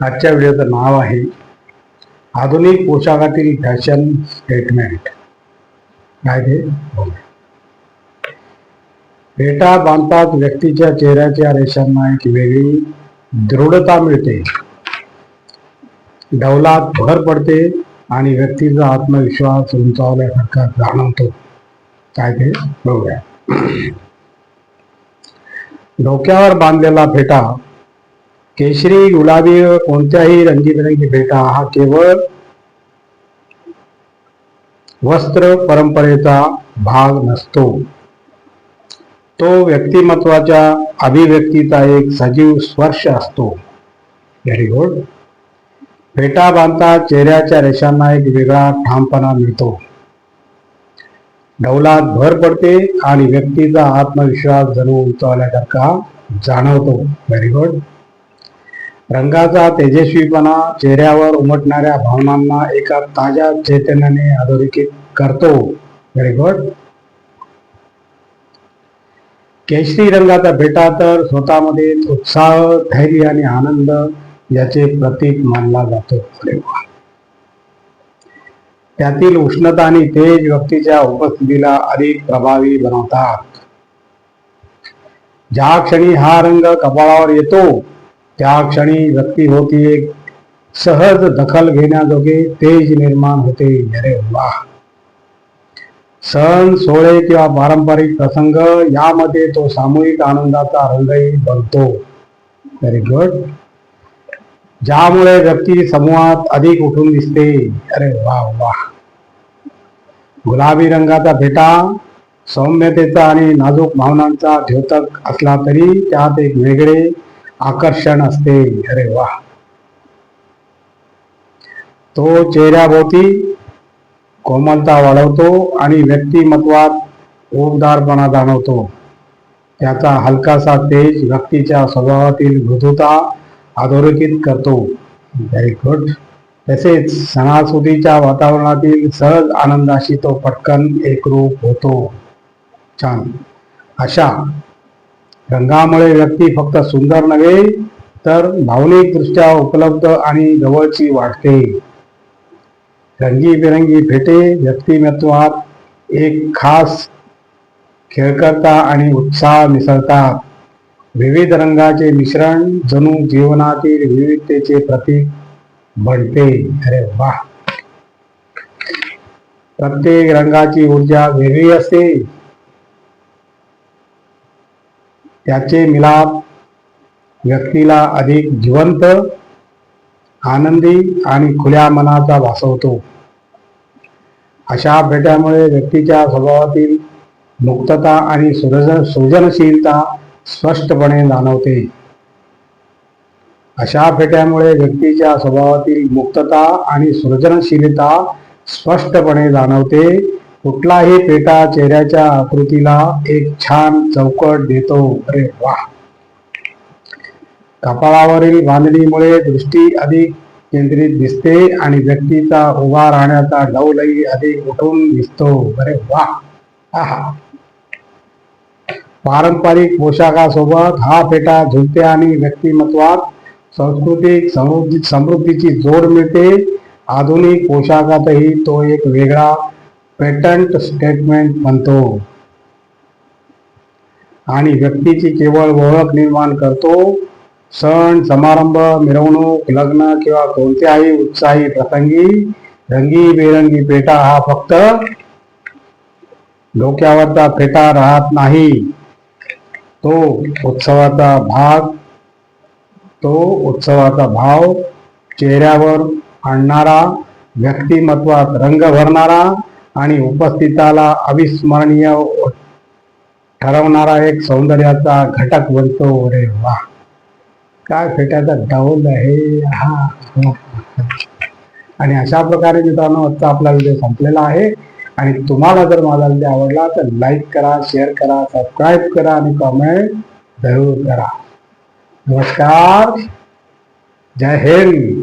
आजच्या व्हिडिओचं नाव आहे आधुनिक पोशाखातील फॅशन स्टेटमेंट. काय ते फेटा बांधतात व्यक्तीच्या चेहऱ्याच्या रेषांना एक वेगळी दृढता मिळते. डौलात भर पडते आणि व्यक्तीचा आत्मविश्वास उंचावल्यासारखा जाणवतो. काय ते बघूया डोक्यावर बांधलेला फेटा केशरी गुलाबी कोणत्याही रंगीबेरंगी भेटा. हा केवळ वस्त्र परंपरेचा भाग नसतो. तो व्यक्तिमत्वाच्या अभिव्यक्तीचा एक सजीव स्पर्श असतो. व्हेरी गुड फेटा बांधता चेहऱ्याच्या रेषांना एक वेगळा ठामपणा मिळतो. डौलात भर पडते आणि व्यक्तीचा आत्मविश्वास जणू उंचावल्यासारखा जाणवतो. व्हेरी गुड रंगाचा तेजस्वीपणा चेहऱ्यावर उमटणाऱ्या भावनांना एका ताज्या चैतन्याने अधोरेखित करतो. व्हेरी गुड केशरी रंगाचा फेटा तर स्वतःमध्ये उत्साह धैर्य आणि आनंद याचे प्रतीक मानला जातो. त्यातील उष्णता आणि तेज व्यक्तीच्या उपस्थितीला अधिक प्रभावी बनवतात. ज्या क्षणी हा रंग कपाळावर येतो त्या क्षणी व्यक्तीभोवती एक सहज दखल घेण्याजोगे तेज निर्माण होते. अरे वा. सण सोहळे किंवा पारंपरिक प्रसंग यामध्ये तो सामूहिक आनंदाचा रंगही बनतो. व्हेरी गुड ज्यामुळे व्यक्ती समूहात अधिक उठून दिसते. अरे वा वा. गुलाबी रंगाचा फेटा सौम्यतेचा आणि नाजूक भावनांचा द्योतक असला तरी त्यात एक वेगळे आकर्षण असते. अरे वा. तो चेहऱ्याभोवती कोमलता वाढवतो आणि व्यक्तिमत्वात ओबदारपणा जाणवतो. त्याचा हलकासा तेज व्यक्तीच्या स्वभावातील मृदुता अधोरेखित करतो. व्हेरी गुड तसेच सणासुदीच्या वातावरणातील सहज आनंदाशी तो पटकन एकरूप होतो. छान. अशा रंगामुळे व्यक्ती फक्त सुंदर नव्हे तर भावनिकदृष्ट्या उपलब्ध आणि जवळची वाटते. रंगीबेरंगी फेटे व्यक्तिमत्वात एक खास खेळकर्ता आणि उत्साह मिसळतात. विविध रंगाचे मिश्रण जणू जीवनातील विविधतेचे प्रतीक बनते. अरे वा प्रत्येक रंगाची ऊर्जा वेगळी असते. त्याचे मिलाप व्यक्तीला अधिक जिवंत आनंदी आणि खुल्या मनाचा भासवतो. अशा भेट्यामुळे व्यक्तीच्या स्वभावातील मुक्तता आणि सृजन सृजनशीलता स्पष्टपणे जाणवते. अशा भेट्यामुळे व्यक्तीच्या स्वभावातील मुक्तता आणि सृजनशीलता स्पष्टपणे जाणवते. कुठलाही पेटा चेहऱ्याच्या आकृतीला एक छान चौकट देतो. अरे वा कपाळावरील बांधणीमुळे दृष्टी अधिक केंद्रित दिसते आणि व्यक्तीचा उभा राहण्याचा डौलही अधिक उठून दिसतो. अरे वा आहा! पारंपरिक पोशाखासोबत हा पेटा झुलते आणि व्यक्तिमत्वात सांस्कृतिक समृद्धी समृद्धीची जोड मिळते. आधुनिक पोशाखातही तो एक वेगळा पेटंट स्टेटमेंट म्हणतो. आणि व्यक्तीची केवळ ओळख निर्माण करतो. सण समारंभ मिरवणूक लग्न किंवा कोणत्याही उत्साही प्रसंगी रंगी बेरंगी पेटा हा फक्त डोक्यावरचा फेटा राहत नाही. तो उत्सवाचा भाग तो उत्सवाचा भाव चेहऱ्यावर आणणारा व्यक्तिमत्वात रंग भरणारा आणि उपस्थिताला अविस्मरणीय ठरवणारा एक सौंदर्याचा घटक बनतो. रे वा. काय फेट्याचा डाऊल आहे. हा. आणि अशा प्रकारे मित्रांनो आजचा आपला व्हिडिओ संपलेला आहे. आणि तुम्हाला जर माझा व्हिडिओ आवडला तर लाईक करा शेअर करा सबस्क्राईब करा आणि कमेंट जरूर करा. नमस्कार. जय हिंद.